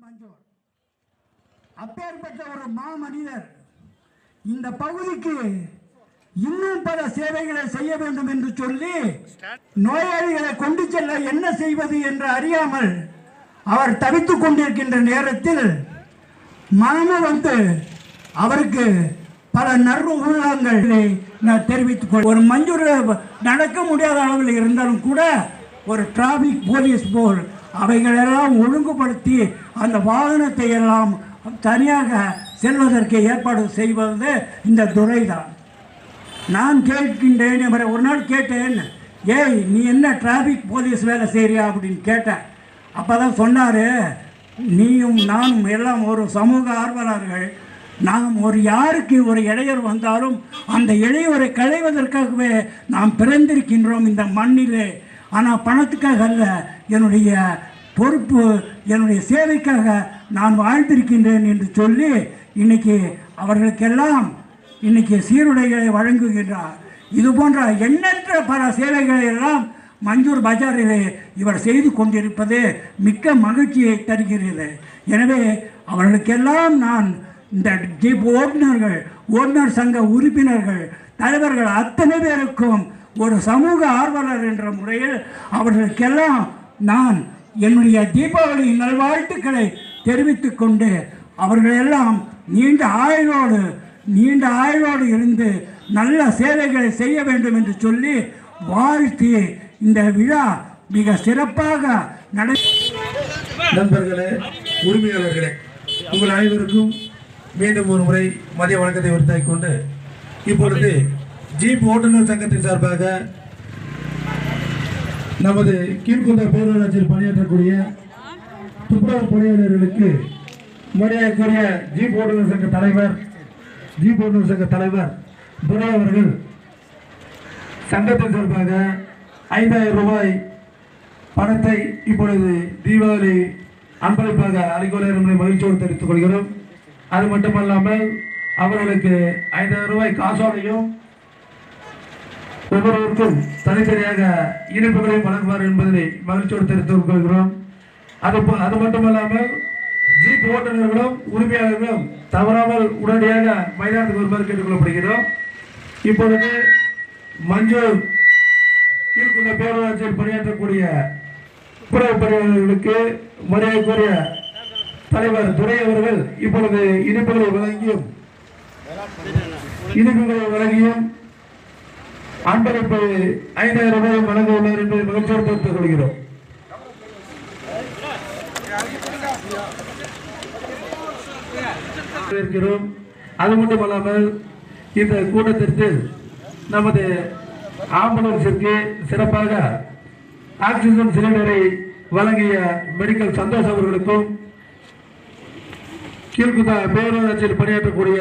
மஞ்சூர். அப்பேற்பட்ட ஒரு மாமனிதர் இந்த பகுதிக்கு இன்னும் பல சேவைகளை செய்ய வேண்டும் என்று சொல்லி நோயாளிகளை கொண்டு செல்ல என்ன செய்வது என்று அறியாமல் அவர் தவித்துக் கொண்டிருக்கின்ற நேரத்தில் மனமும் வந்து அவருக்கு பல நர்வு உள்ளங்களை நான் தெரிவித்துக் ஒரு மஞ்சூர் நடக்க முடியாத அளவில் இருந்தாலும் கூட ஒரு டிராபிக் போலீஸ் போல் அவைகளெல்லாம் ஒழுங்குபடுத்தி அந்த வாகனத்தை எல்லாம் தனியாக செல்வதற்கு ஏற்பாடு செய்வது இந்த துறை தான் நான் கேட்கின்றேன் இவரை ஒரு நாள் கேட்டேன் ஏய் நீ என்ன டிராஃபிக் போலீஸ் வேலை செய்கிறியா அப்படின்னு கேட்டேன். அப்போ தான் சொன்னார் நீயும் நானும் எல்லாம் ஒரு சமூக ஆர்வலர்கள். நாம் ஒரு யாருக்கு ஒரு இளையர் வந்தாலும் அந்த இளையவரை களைவதற்காகவே நாம் பிறந்திருக்கின்றோம் இந்த மண்ணிலே. ஆனால் பணத்துக்காக அல்ல என்னுடைய பொறுப்பு என்னுடைய சேவைக்காக நான் வாழ்ந்திருக்கின்றேன் என்று சொல்லி இன்னைக்கு அவர்களுக்கெல்லாம் இன்னைக்கு சீருடைகளை வழங்குகின்றார். இது போன்ற எண்ணற்ற பல சேவைகளை எல்லாம் மஞ்சூர் பஜாரிலே இவர் செய்து கொண்டிருப்பது மிக்க மகிழ்ச்சியை தருகிறது. எனவே அவர்களுக்கெல்லாம் நான் இந்த ஜீப் ஓட்டுநர்கள் ஓட்டுநர் சங்க உறுப்பினர்கள் தலைவர்கள் அத்தனை பேருக்கும் ஒரு சமூக ஆர்வலர் என்ற முறையில் அவர்களுக்கெல்லாம் நான் என்னுடைய தீபாவளி நல்வாழ்த்துக்களை தெரிவித்து கொண்டு அவர்களெல்லாம் நீண்ட ஆயுளோடு நீண்ட ஆயுளோடு இருந்து நல்ல சேவைகளை செய்ய வேண்டும் என்று சொல்லி வாழ்த்தி இந்த விழா மிக சிறப்பாக நடை நண்பர்களே உரிமையாளர்களே உங்கள் அனைவருக்கும் மீண்டும் ஒரு முறை மதிய வணக்கத்தை உரித்தாக்கிக் கொண்டு இப்பொழுது ஜீப் ஓட்டுநர் சங்கத்தின் சார்பாக நமது கீழ்குந்த பேரூராட்சியில் பணியாற்றக்கூடிய துப்புரவு பணியாளர்களுக்கு மரியாதைக்குரிய ஜீப் ஓட்டுநர் சங்க தலைவர் ஜீப் ஓட்டுநர் சங்க தலைவர் துரை அவர்கள் சங்கத்தின் சார்பாக ஐந்தாயிரம் ரூபாய் பணத்தை இப்பொழுது தீபாவளி அன்பளிப்பாக அளிக்கொள்ள மகிழ்ச்சியோடு தெரிவித்துக் கொள்கிறோம். அது மட்டுமல்லாமல் அவர்களுக்கு ஐந்தாயிரம் ரூபாய் காசோலையும் ஒவ்வொருவருக்கும் தனித்தனியாக இனிப்புகளையும் வழங்குவார் என்பதை மகிழ்ச்சியோடு தெரிவித்துக் கொள்கிறோம். அது போ- அது மட்டுமல்லாமல் ஜீப் ஓட்டுநர்களும் உரிமையாளர்களும் தவறாமல் உடனடியாக மைதானத்துக்கு வருமாறு கேட்டுக்கொள்ளப்படுகிறோம் இப்பொழுது மஞ்சூர் கீழ்குந்த பேரூராட்சியில் பணியாற்றக்கூடிய குறை பணியாளர்களுக்கு மரியாதைக்குரிய தலைவர் துரை அவர்கள் இப்பொழுது இனிப்புகளை வழங்கியும் இனிப்புகளை வழங்கியும் அன்பளிப்பு ஐந்தாயிரம் ரூபாய் வழங்க உள்ளார் என்பதை மகிழ்ச்சியோடு தெரிவித்துக் கொள்கிறோம். இருக்கிறோம் அது மட்டுமல்லாமல் இந்த கூட்டத்திற்கு நமது ஆம்புலன்ஸிற்கு சிறப்பாக ஆக்சிஜன் சிலிண்டரை வழங்கிய மெடிக்கல் சந்தோஷ் அவர்களுக்கும் கீழ்குதா பேரூராட்சியில் பணியாற்றக்கூடிய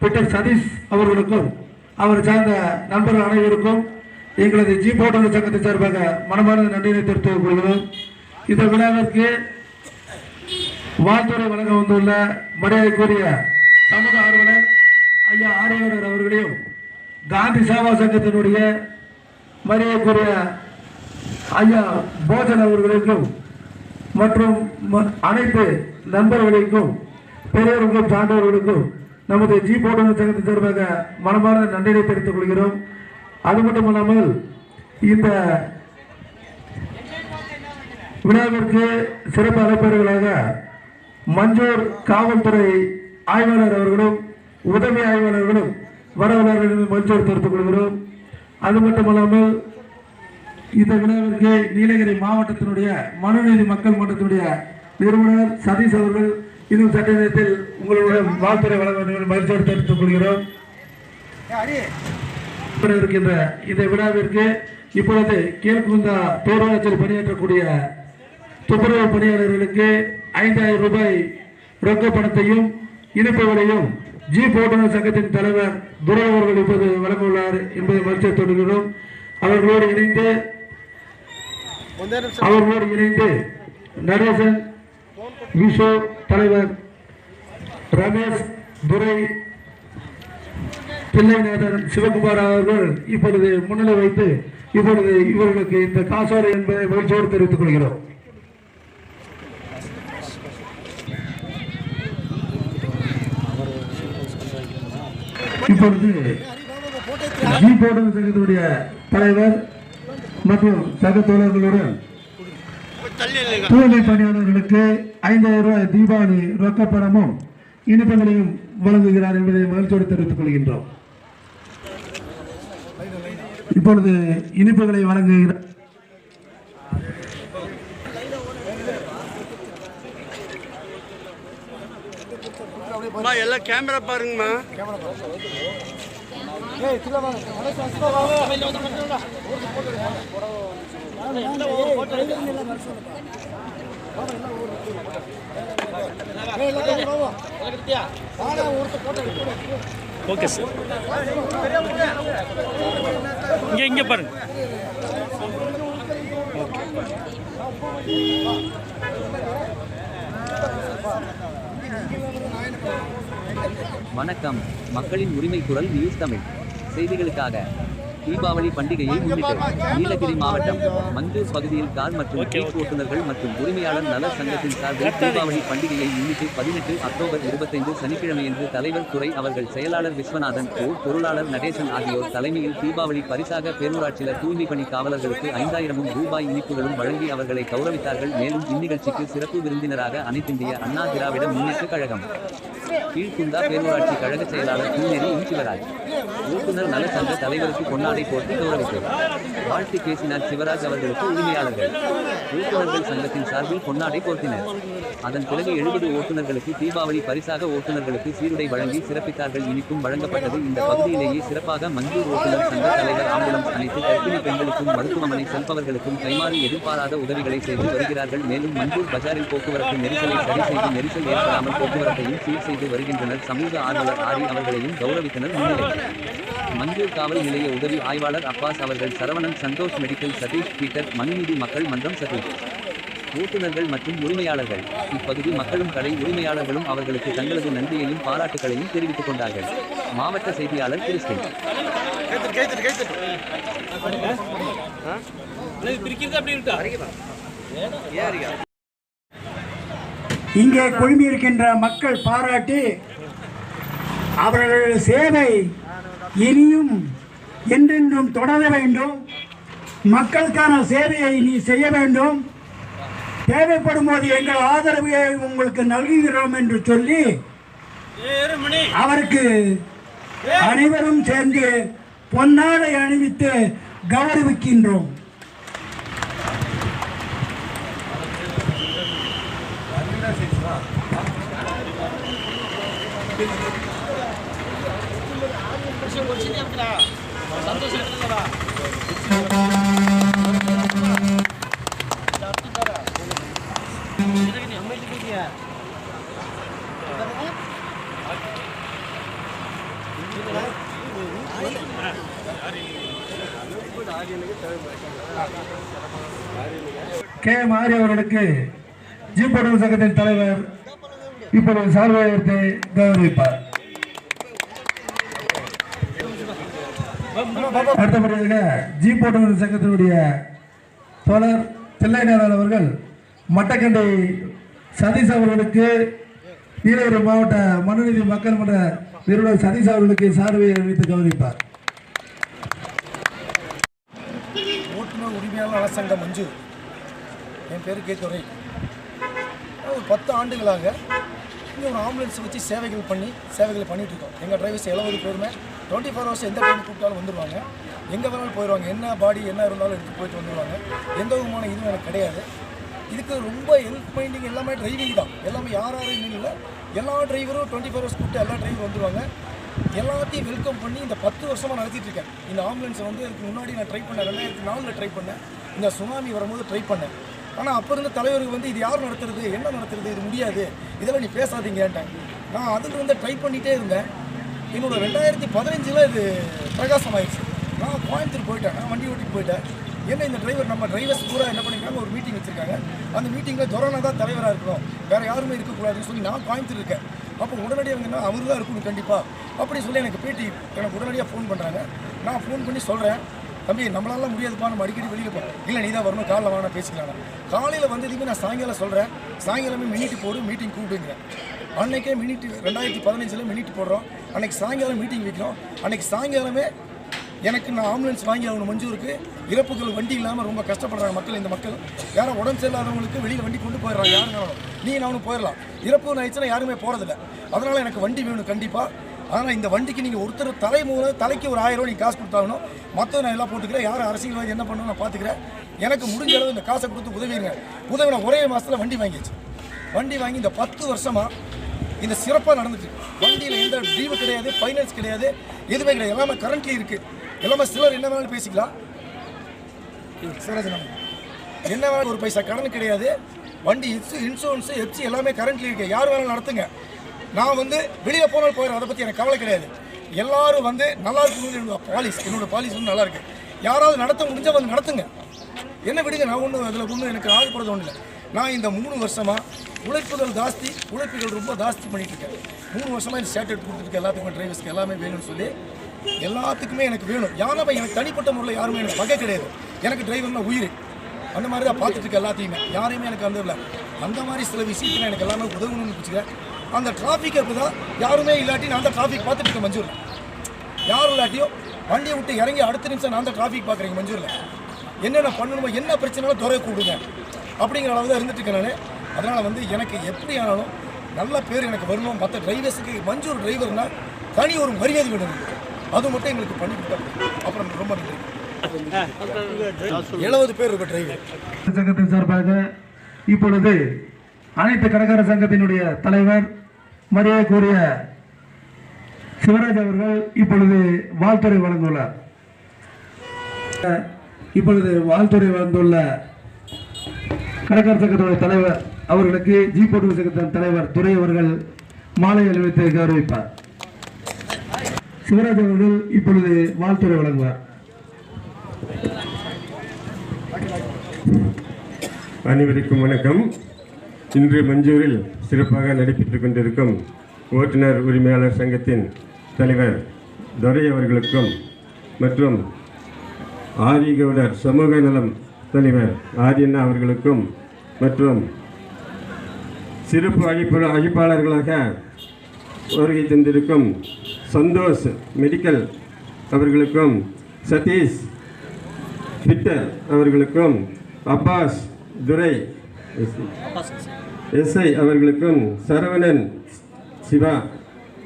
பிட்டர் சதீஷ் அவர்களுக்கும் அவர் சார்ந்த நண்பர்கள் அனைவருக்கும் எங்களது ஜி ஓட்டுநர் சங்கத்தின் சார்பாக மனமார்ந்த நன்றியினை தெரிவித்துக் கொள்கிறோம். இந்த விழாவிற்கு வாழ்த்துறை வழங்க வந்துள்ள மரியாதைக்குரிய சமூக ஆர்வலர் ஐயா ஆரியவர் அவர்களையும் காந்தி சேவா சங்கத்தினுடைய மரியாதைக்குரிய ஐயா போஜன் அவர்களுக்கும் மற்றும் அனைத்து நண்பர்களுக்கும் பெரியவர்களுக்கும் சான்றவர்களுக்கும் நமது ஜி ஓட்டுநர் சங்கத்தின் சார்பாக மனமார்ந்த நன்றியை தெரிவித்துக் கொள்கிறோம். அது மட்டுமல்லாமல் இந்த விழாவிற்கு சிறப்பு அழைப்பாளர்களாக மஞ்சூர் காவல்துறை ஆய்வாளர் அவர்களும் உதவி ஆய்வாளர்களும் வரவுள்ளார்கள் மஞ்சோர் மஞ்சூர் தெரிவித்துக் கொள்கிறோம். அது மட்டுமல்லாமல் இந்த விழாவிற்கு நீலகிரி மாவட்டத்தினுடைய மனுநீதி மக்கள் மன்றத்தினுடைய நிறுவனர் சதீஷ் அவர்கள் இன்னும் சட்ட நேரத்தில் உங்களுடைய வாழ்த்துறை வழங்க வேண்டும் என்று மகிழ்ச்சியோடு தெரிவித்துக் கொள்கிறோம். இருக்கின்ற இந்த விழாவிற்கு இப்பொழுது கீழ்குந்தா பேரூராட்சியில் பணியாற்றக்கூடிய துப்புரவு பணியாளர்களுக்கு ஐந்தாயிரம் ரூபாய் ரொக்க பணத்தையும் இனிப்புகளையும் ஜீப் ஓட்டுநர் சங்கத்தின் தலைவர் துரை அவர்கள் இப்போது வழங்க உள்ளார் என்பதை மகிழ்ச்சியை தொடர்கிறோம் அவர்களோடு இணைந்து அவர்களோடு இணைந்து நடேசன் விசோ தலைவர் ரமேஷ் துரை பிள்ளைநாதன் சிவகுமார் அவர்கள் இப்பொழுது முன்னிலை வைத்து இப்பொழுது இவர்களுக்கு இந்த காசோலை என்பதை மகிழ்ச்சியோடு தெரிவித்துக் கொள்கிறோம். இப்பொழுது ஜி போர்டு சங்கத்தினுடைய தலைவர் மற்றும் சக தோழர்களுடன் தூய்மை பணியாளர்களுக்கு ஐந்தாயிரம் ரூபாய் தீபாவளி ரொக்கப்பணமும் இனிப்புகளையும் வழங்குகிறார் என்பதை மகிழ்ச்சியோடு தெரிவித்துக் கொள்கின்றோம். இப்பொழுது இனிப்புகளை வழங்குகிறார் அம்மா எல்லாம் கேமரா பாருங்கம்மா. Okay sir. இங்கே இங்கே பாருங்க. வணக்கம். மக்களின் உரிமை குரல் நியூஸ் தமிழ். செய்திகளுக்காக தீபாவளி பண்டிகையை முன்னிட்டு நீலகிரி மாவட்டம் மஞ்சூர் பகுதியில் கார் மற்றும் பைக் ஓட்டுநர்கள் மற்றும் உரிமையாளர் நல சங்கத்தின் சார்பில் தீபாவளி பண்டிகையை முன்னிட்டு பதினெட்டு அக்டோபர் இருபத்தைந்து சனிக்கிழமையன்று தலைவர் துறை அவர்கள் செயலாளர் விஸ்வநாதன் ஓர் பொருளாளர் நடேசன் ஆகியோர் தலைமையில் தீபாவளி பரிசாக பேரூராட்சியர் தூய்மை பணி காவலர்களுக்கு ஐந்தாயிரமும் ரூபாய் இனிப்புகளும் வழங்கி அவர்களை கௌரவித்தார்கள். மேலும் இந்நிகழ்ச்சிக்கு சிறப்பு விருந்தினராக அனைத்திந்திய அண்ணா திராவிட முன்னேற்ற கழகம். கீழ்குந்தா பேரூராட்சி கழக செயலாளர் இன் சிவராஜ். ஓட்டுநர் நல சங்க தலைவருக்கு பொன்னாடை போட்டு கௌரவித்தது வாழ்த்து பேசினார் சிவராஜ் அவர்களுக்கு உரிமையாளர்கள். ஓட்டுநர்கள் சங்கத்தின் சார்பில் பொன்னாடை போர்த்தினர். அதன் பிறகு எழுபது ஓட்டுநர்களுக்கு தீபாவளி பரிசாக ஓட்டுநர்களுக்கு சீருடை வழங்கி சிறப்பித்தார்கள். இனிப்பும் வழங்கப்பட்டது. இந்த பகுதியிலேயே சிறப்பாக மஞ்சூர் ஓட்டுநர் சங்க தலைவர் ஆம்புலன்ஸ் அனைத்து கர்ப்பிணி பெண்களுக்கும் மருத்துவமனை செல்பவர்களுக்கும் கைமாறி எதிர்பாராத உதவிகளை செய்து வருகிறார்கள். மேலும் மஞ்சூர் பஜாரில் போக்குவரத்து நெரிசலை சரி செய்து நெரிசல் ஏற்படாமல் போக்குவரத்தையும் சீர் செய்து வருகின்றனர். சமூக ஆர்வலர் ஆரி அவர்களையும் கௌரவித்தனர் முன்னிலை. மஞ்சூர் காவல் நிலைய உதவி ஆய்வாளர் அப்பாஸ் அவர்கள் சரவணன் சந்தோஷ் மெடிக்கல் சதீஷ் பீட்டர் மனுநீதி மக்கள் மன்றம் சதீஷ் ஓட்டுநர்கள் மற்றும் உரிமையாளர்கள். இப்பகுதி மக்களும் கடை உரிமையாளர்களும் அவர்களுக்கு தங்களது நன்றியையும் பாராட்டுகளையும் தெரிவித்துக் கொண்டார்கள். மாவட்ட செய்தியாளர் கிறிஸ்டின் இங்கே குழுமியிருக்கின்ற மக்கள் பாராட்டி அவர்களது சேவை இனியும் என்றென்றும் தொடர வேண்டும். மக்களுக்கான சேவையை நீ செய்ய வேண்டும். தேவைப்படும் போது எங்கள் ஆதரவை உங்களுக்கு நல்குகிறோம் என்று சொல்லி அவருக்கு அனைவரும் சேர்ந்து பொன்னாடை அணிவித்து கௌரவிக்கின்றோம். கே மாரி அவர்களுக்கு ஜி சங்கத்தின் தலைவர் இப்பொழுது சார்பாயத்தை கௌரவிப்பார். அடுத்தபடியாக ஜி போர்டு சங்கத்தினுடைய தோழர் தில்லைநாதன் அவர்கள் மட்டக்கண்டை சதீஷ் அவர்களுக்கு நீலகிரி மாவட்ட மனுநீதி மக்கள் மன்ற நிறுவனர் சதீஷ் அவர்களுக்கு சார்பை அறிவித்து கௌரவிப்பார். ஓட்டுநர் உரிமையாளர் அரசாங்கம் மஞ்சு. என் பேர் கே துரை ஒரு பத்து ஆண்டுகளாக இங்கே ஒரு ஆம்புலன்ஸ் வச்சு சேவைகள் பண்ணி சேவைகள் பண்ணிகிட்ருக்கோம் எங்கள் டிரைவர்ஸ் எழுபது பேருமே டுவெண்ட்டி ஃபோர் ஹவர்ஸ் எந்த டைம் கூப்பிட்டாலும் வந்துடுவாங்க எங்கே வேணாலும் போயிடுவாங்க என்ன பாடி என்ன இருந்தாலும் எடுத்து போயிட்டு வந்துடுவாங்க எந்த விதமான இதுவும் எனக்கு கிடையாது. இதுக்கு ரொம்ப ஹெல்ப் மைண்டிங் எல்லாமே டிரைவிங் தான். எல்லாமே யார் யாரும் இல்லை. எல்லா டிரைவரும் டுவெண்ட்டி ஃபோர் ஹவர்ஸ் கூப்பிட்டு எல்லா டிரைவரும் வந்துடுவாங்க எல்லாத்தையும் வெல்கம் பண்ணி இந்த பத்து வருஷமாக நடத்திட்டு இருக்கேன். இந்த ஆம்புலன்ஸை வந்து இதுக்கு முன்னாடி நான் ட்ரை பண்ணேன் ரெண்டாயிரத்தி நாலில் ட்ரை பண்ணேன். இந்த சுனாமி வரும்போது ட்ரை பண்ணேன். ஆனால் அப்போ இருந்த தலைவருக்கு வந்து இது யார் நடத்துறது? என்ன நடத்துறது? இது முடியாது. இதெல்லாம் நீ பேசாதீங்கன்ட்டேன். நான் அதில் வந்து ட்ரை பண்ணிகிட்டே இருந்தேன். என்னோட ரெண்டாயிரத்தி பதினஞ்சில் இது பிரகாசம் ஆயிடுச்சு நான் கோயம்புத்தூர் போயிட்டேன். நான் வண்டி ஓட்டிட்டு போயிட்டேன். என்ன இந்த டிரைவர் நம்ம டிரைவர்ஸ் பூரா என்ன பண்ணிருக்காங்க? ஒரு மீட்டிங் வச்சிருக்காங்க. அந்த மீட்டிங்கில் துரோனா தான் தலைவராக இருக்கணும். வேறு யாருமே இருக்கக்கூடாதுன்னு சொல்லி நான் கோயம்புத்தூர் இருக்கேன். அப்போ உடனடியாக வந்து அவர் தான் இருக்கணும் கண்டிப்பாக அப்படி சொல்லி எனக்கு பேட்டி எனக்கு உடனடியாக ஃபோன் பண்ணுறாங்க நான் ஃபோன் பண்ணி சொல்கிறேன் தம்பி நம்மளால முடியாதுப்பா நம்ம அடிக்கடி வெளியில் போகிறோம் இல்லை நீ தான் வரணும் காலைல வாங்க பேசிக்கலாம் காலையில் வந்ததுமே நான் சாயங்காலம் சொல்கிறேன் சாயங்காலமே மினிட்டு போடு மீட்டிங் கூப்பிடுங்கிறேன் அன்றைக்கே மினிட் ரெண்டாயிரத்தி பதினஞ்சில் மினிட் போடுறோம். அன்றைக்கி சாயங்காலம் மீட்டிங் வைக்கிறோம். அன்றைக்கி சாயங்காலமே எனக்கு நான் ஆம்புலன்ஸ் வாங்கி ஆகணும் மஞ்சூருக்கு. இறப்புகள் வண்டி இல்லாமல் ரொம்ப கஷ்டப்படுறாங்க மக்கள் இந்த மக்கள். யாரும் உடம்பு சரியில்லாதவங்களுக்கு வெளியில் வண்டி கொண்டு போயிடுறாங்க. யாருனாலும். நீ நானும் போயிடலாம். இறப்பு ஆயிடுச்சுன்னா யாருமே போகிறதில்ல அதனால் எனக்கு வண்டி வேணும் கண்டிப்பாக ஆனால் இந்த வண்டிக்கு நீங்கள் ஒருத்தர் தலை மூலம் தலைக்கு ஒரு ஆயிரம் ரூபா நீங்கள் காசு கொடுத்தாகணும் மற்ற நான் எல்லாம் போட்டுக்கிறேன். யார் அரசியல்வாதி என்ன பண்ணணும் நான் பார்த்துக்கிறேன். எனக்கு முடிஞ்ச அளவு இந்த காசை கொடுத்து உதவிங்க உதவி நான் ஒரே மாதத்தில் வண்டி வாங்கிச்சு வண்டி வாங்கி இந்த பத்து வருஷமாக இந்த சிறப்பாக நடந்துச்சு வண்டியில் எந்த டியூ கிடையாது ஃபைனான்ஸ் கிடையாது எதுவுமே கிடையாது. எல்லாமே கரண்ட்லி இருக்குது எல்லாமே சிலர் என்ன வேணாலும் பேசிக்கலாம். சிவராஜன் என்ன வேணாலும் ஒரு பைசா கடன் கிடையாது. வண்டி இன்சூ இன்சூரன்ஸு எப்சி எல்லாமே கரண்ட்லி இருக்குது யார் வேணாலும் நடத்துங்க. நான் வந்து வெளியே போனால் போயிடுறேன் அதை பற்றி எனக்கு கவலை கிடையாது. எல்லாரும் வந்து நல்லா இருக்கணும்னு என்னோட பாலிஸ் என்னோட பாலிஸ் வந்து நல்லா இருக்கு. யாராவது நடத்த முடிஞ்சால் வந்து நடத்துங்க. என்ன விடுங்க? நான் ஒன்றும் அதில் ஒன்றும் எனக்கு ஆகப்படுறது ஒன்றும் இல்லை. நான் இந்த மூணு வருஷமாக உழைப்புகள் ஜாஸ்தி உழைப்புகள் ரொம்ப ஜாஸ்தி பண்ணிட்டு இருக்கேன். மூணு வருஷமாக இந்த ஸ்டேட் எடுத்து கொடுத்துருக்கேன் எல்லாத்துக்கும் டிரைவர்ஸ்க்கு எல்லாமே வேணும்னு சொல்லி எல்லாத்துக்குமே எனக்கு வேணும். யாரும் எனக்கு தனிப்பட்ட முறையில் யாருமே எனக்கு பகை கிடையாது. எனக்கு டிரைவர்னா உயிர். அந்த மாதிரி தான் பார்த்துட்டு இருக்கேன் எல்லாத்தையுமே. யாரையுமே எனக்கு வந்துடல அந்த மாதிரி சில விஷயத்தில் எனக்கு எல்லாமே உதவணும்னு வச்சுக்கிறேன் அந்த டிராஃபிக் அப்படி தான் யாருமே இல்லாட்டி நான் அந்த டிராஃபிக் பார்த்துட்டு இருக்கேன் மஞ்சூர் யாரும் இல்லாட்டியும் வண்டியை விட்டு இறங்கி அடுத்த நிமிஷம் நான் தான் டிராஃபிக் பார்க்குறேங்க மஞ்சூரில். என்னென்ன பண்ணணுமோ என்ன பிரச்சனைனாலும் துறை கூடுங்க அப்படிங்கிற அளவு தான் இருந்துட்டு இருக்கேன் நான். அதனால் வந்து எனக்கு எப்படி ஆனாலும் நல்ல பேர் எனக்கு வரணும் மற்ற டிரைவர்ஸுக்கு மஞ்சூர் டிரைவர்னால் தனி ஒரு மரியாதை வேணும் அது மட்டும் எங்களுக்கு பண்ணி கொடுத்தாங்க அப்புறம் ரொம்ப நன்றி. எழுபது பேர் இருக்க டிரைவர் சங்கத்தின் சார்பாக இப்பொழுது அனைத்து கடைக்கார சங்கத்தினுடைய தலைவர் மரியாதைக்குரிய சிவராஜ் அவர்கள் இப்பொழுது வாழ்த்துறை வழங்குள்ளார் இப்பொழுது வாழ்த்துறை வழங்குள்ள கடற்கரை சங்கத்துடைய தலைவர் அவர்களுக்கு ஜி போட்டு சங்கத்தின் தலைவர் துறை அவர்கள் மாலை அணிவித்து கௌரவிப்பார். சிவராஜ் அவர்கள் இப்பொழுது வாழ்த்துறை வழங்குவார். அனைவருக்கும் வணக்கம். இன்று மஞ்சூரில் சிறப்பாக நடைபெற்றுக் கொண்டிருக்கும் ஓட்டுநர் உரிமையாளர் சங்கத்தின் தலைவர் துரை அவர்களுக்கும் மற்றும் ஆதிகவுடர் சமூக நலம் தலைவர் ஆரியண்ணா அவர்களுக்கும் மற்றும் சிறப்பு அழைப்பு அழைப்பாளர்களாக வருகை தந்திருக்கும் சந்தோஷ் மெடிக்கல் அவர்களுக்கும் சதீஷ் பிட்டர் அவர்களுக்கும் அப்பாஸ் துரை எஸ்ஐ அவர்களுக்கும் சரவணன் சிவா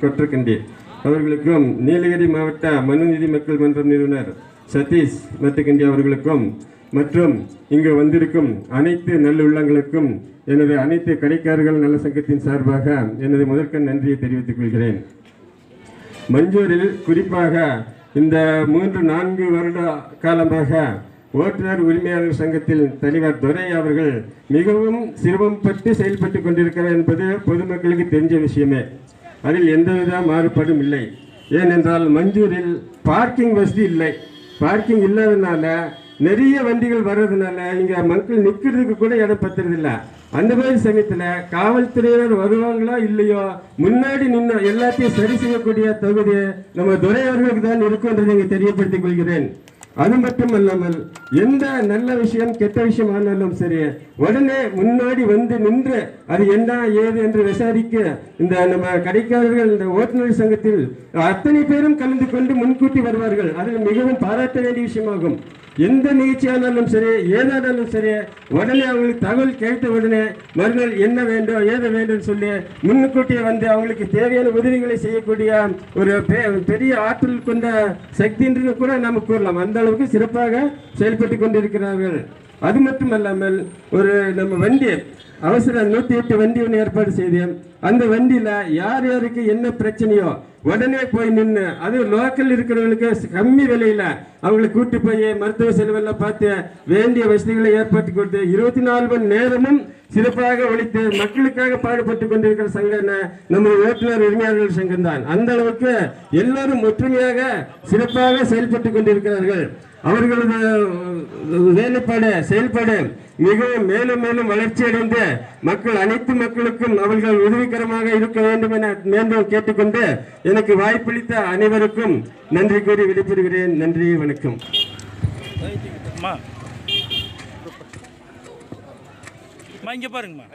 கொற்றக்கண்டி அவர்களுக்கும் நீலகிரி மாவட்ட மனுநீதி மக்கள் மன்ற நிறுவனர் சதீஷ் மத்துக்கண்டி அவர்களுக்கும் மற்றும் இங்கு வந்திருக்கும் அனைத்து நல்லுள்ளங்களுக்கும் எனது அனைத்து கடைக்காரர்கள் நல்ல சங்கத்தின் சார்பாக எனது முதற்கண் நன்றியை தெரிவித்துக் கொள்கிறேன். மஞ்சூரில் குறிப்பாக இந்த மூன்று நான்கு வருட காலமாக ஓட்டுநர் உரிமையாளர் சங்கத்தில் தலைவர் துரை அவர்கள் மிகவும் சிரமம் பட்டு செயல்பட்டு கொண்டிருக்கிறார் என்பது பொதுமக்களுக்கு தெரிஞ்ச விஷயமே. அதில் எந்தவித மாறுபாடும் இல்லை. ஏனென்றால் மஞ்சூரில் பார்க்கிங் வசதி இல்லை. பார்க்கிங் இல்லாததுனால நிறைய வண்டிகள் வர்றதுனால இங்கே மக்கள் நிற்கிறதுக்கு கூட இடம் பத்துறதில்லை. அந்த மாதிரி சமயத்தில் காவல்துறையினர் வருவாங்களோ இல்லையோ? முன்னாடி நின்று எல்லாத்தையும் சரி செய்யக்கூடிய தகுதி நம்ம துறை அவர்களுக்கு தான் இருக்குன்றதை இங்க தெரியப்படுத்திக் கொள்கிறேன். அது மட்டும் அல்லாமல் எந்த நல்ல விஷயம் கெட்ட விஷயம் ஆனாலும் சரி உடனே முன்னாடி வந்து நின்று அது என்ன ஏது என்று விசாரிக்க இந்த நம்ம கடைக்காரர்கள் இந்த ஓட்டுநர் சங்கத்தில் அத்தனை பேரும் கலந்து கொண்டு முன்கூட்டி வருவார்கள். அதில் மிகவும் பாராட்ட வேண்டிய விஷயமாகும். எந்த நிகழ்ச்சியானாலும் சரி ஏதானாலும் சரி உடனே அவங்களுக்கு தகவல் கேட்ட உடனே மறுநாள் என்ன வேண்டும் ஏது வேண்டும் சொல்லி முன்கூட்டியே வந்து அவங்களுக்கு தேவையான உதவிகளை செய்யக்கூடிய ஒரு பெ- பெரிய ஆற்றல் கொண்ட சக்தி என்று கூட நாம் கூறலாம். அந்த அளவுக்கு சிறப்பாக செயல்பட்டு கொண்டிருக்கிறார்கள். அது மட்டும் அல்லாமல் ஒரு நம்ம வண்டி அவசர நூற்றி எட்டு வண்டி ஒன்று ஏற்பாடு செய்தேன். அந்த வண்டியில் யார் யாருக்கு என்ன பிரச்சனையோ உடனே போய் நின்று அது லோக்கல் இருக்கிறவங்களுக்கு கம்மி விலையில அவங்களை கூட்டி போய் மருத்துவ செலவெல்லாம் பார்த்து வேண்டிய வசதிகளை ஏற்படுத்தி கொடுத்து இருபத்தி நாலு மணி நேரமும் சிறப்பாக ஒழித்து மக்களுக்காக பாடுபட்டு கொண்டிருக்கிற சங்கம் நம்ம ஓட்டுநர் உரிமையாளர்கள் சங்கம் தான். அந்த அளவுக்கு எல்லாரும் ஒற்றுமையாக சிறப்பாக செயல்பட்டு கொண்டிருக்கிறார்கள். அவர்களது வேலைப்பாடு செயல்பாடு மிகவும் மேலும் மேலும் வளர்ச்சி அடைந்து மக்கள் அனைத்து மக்களுக்கும் அவர்கள் உதவிகரமாக இருக்க வேண்டும் என மீண்டும் கேட்டுக்கொண்டு எனக்கு வாய்ப்பளித்த அனைவருக்கும் நன்றி கூறி விடைபெறுகிறேன். நன்றி வணக்கம். இங்கே பாருங்கம்மா.